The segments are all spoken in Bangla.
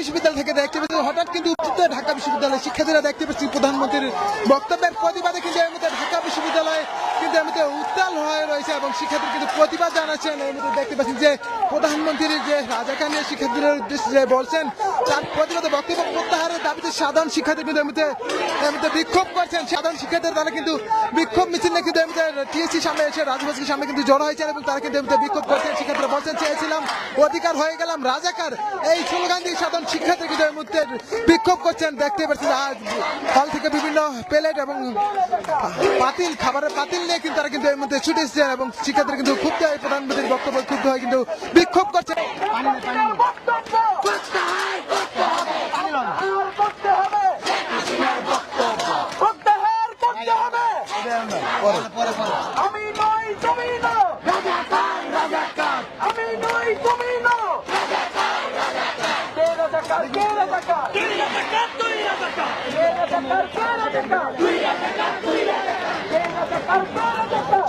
বিশ্ববিদ্যালয় থেকে দেখতে পেয়েছি। হঠাৎ কিন্তু ঢাকা বিশ্ববিদ্যালয়ের শিক্ষার্থীরা দেখতে পেয়েছি প্রধানমন্ত্রীর বক্তব্যের প্রতিবাদে কিন্তু এর মধ্যে ঢাকা কিন্তু উত্তাল হয়ে রয়েছে এবং শিক্ষার্থী কিন্তু প্রতিবাদ জানাচ্ছেন। এর মধ্যে দেখতে পাচ্ছি যে প্রধানমন্ত্রীর যে রাজাকার নিয়ে শিক্ষার্থীদের উদ্দেশ্যে যে বলছেন, তার প্রতিবাদে বক্তব্য প্রত্যাহারের দাবিতে সাধারণ শিক্ষার্থী কিন্তু মধ্যে বিক্ষোভ করছেন। সাধারণ শিক্ষার্থীরা তারা কিন্তু বিক্ষোভ মিছিল নিয়ে কিন্তু মধ্যে টিএসসি সামনে এসে রাজবাসীর সামনে কিন্তু জড়ো হয়েছেন এবং তারা কিন্তু মধ্যে বিক্ষোভ করছেন। শিক্ষার্থীরা বলছেন, চেয়েছিলাম অধিকার হয়ে গেলাম, রাজাকার। এই স্লোগান দিয়ে সাধারণ শিক্ষার্থী কিন্তু এর মধ্যে বিক্ষোভ করছেন। দেখতে পাচ্ছেন আজ হল থেকে বিভিন্ন প্লেট এবং পাতিল, খাবারের পাতিল নিয়ে কিন্তু তারা কিন্তু এর মধ্যে ছুটে এসেছেন এবং শিক্ষার্থীরা কিন্তু ক্ষুব্ধ হয়ে প্রধানমন্ত্রীর বক্তব্য ক্ষুব্ধ হয়ে কিন্তু বিক্ষোভ করছেন প্রত্যাহার করতে হবে আমি নই তুমি না আমি নই তুমি না কে রাজাকার কে রাজাকার কে রাজাকার কে রাজাকার কে রাজাকার কে রাজাকার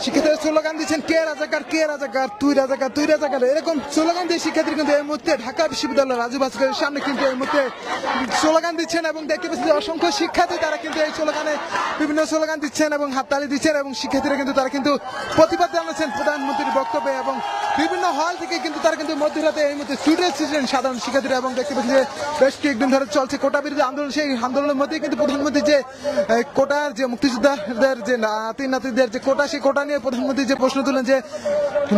শিক্ষার্থীরা স্লোগান দিচ্ছেন, কে রাজাকার কে রাজাকার? তুই রাজাকার তুই রাজাকার। এরকম স্লোগান দিয়ে শিক্ষার্থী কিন্তু এই মুহূর্তে ঢাকা বিশ্ববিদ্যালয় রাজু ভাস্করের সামনে কিন্তু এই মুহূর্তে স্লোগান দিচ্ছেন এবং দেখতে পাচ্ছি যে অসংখ্য শিক্ষার্থী তারা কিন্তু এই স্লোগানে বিভিন্ন স্লোগান দিচ্ছেন এবং হাততালি দিচ্ছেন এবং শিক্ষার্থীরা কিন্তু তারা কিন্তু প্রতিবাদ জানাচ্ছেন প্রধানমন্ত্রীর বক্তব্যে এবং বিভিন্ন হল থেকে কিন্তু তারা কিন্তু মধ্যরাতে এই মুহূর্তে ছুটে এসেছিলেন সাধারণ শিক্ষার্থীরা এবং দেখতে পাচ্ছি যে বেশ কয়েকদিন ধরে চলছে কোটা বিরোধী আন্দোলন। সেই আন্দোলনের মধ্যে কিন্তু প্রধানমন্ত্রী যে কোটার যে মুক্তিযোদ্ধাদের যে নাতি নাতি নাতিদের যে কোটা, সেই কোটা নিয়ে প্রধানমন্ত্রী যে প্রশ্ন তুলেন যে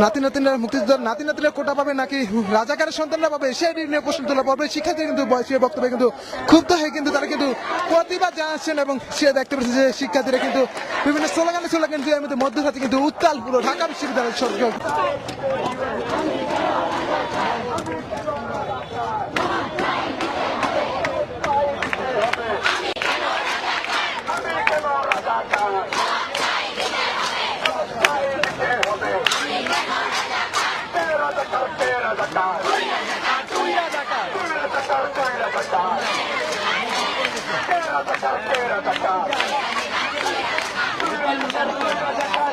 নাতি নাতিরা মুক্তিযোদ্ধার নাতি নাতিরা কোটা পাবে নাকি রাজাকারের সন্তানরা পাবে, সেই নিয়ে প্রশ্ন তোলা পড়বে শিক্ষার্থী কিন্তু বয়সের বক্তব্যে কিন্তু ক্ষুব্ধ হয়ে কিন্তু তারা কিন্তু প্রতিবাদ জানাচ্ছেন এবং সে দেখতে পাচ্ছে যে শিক্ষার্থীরা কিন্তু বিভিন্ন স্লোগানে স্লোগান দিয়ে মধ্যে মধ্যরাতে কিন্তু উত্তাল পুরো ঢাকা বিশ্ববিদ্যালয়ের সরকার। المدرب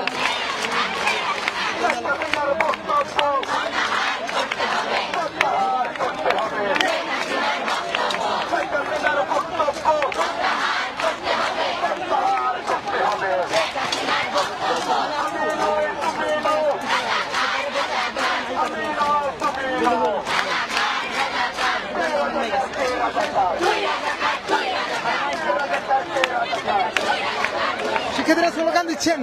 শিক্ষার্থীরা স্লোগান দিচ্ছেন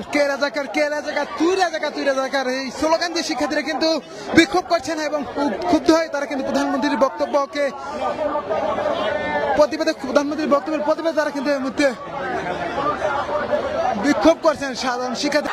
এই স্লোগান দিয়ে শিক্ষার্থীরা কিন্তু বিক্ষোভ করছেন এবং খুব ক্ষুব্ধ হয়ে তারা কিন্তু প্রধানমন্ত্রীর বক্তব্যকে প্রতিবাদে, প্রধানমন্ত্রীর বক্তব্যের প্রতিবাদে তারা কিন্তু বিক্ষোভ করছেন সাধারণ শিক্ষার্থী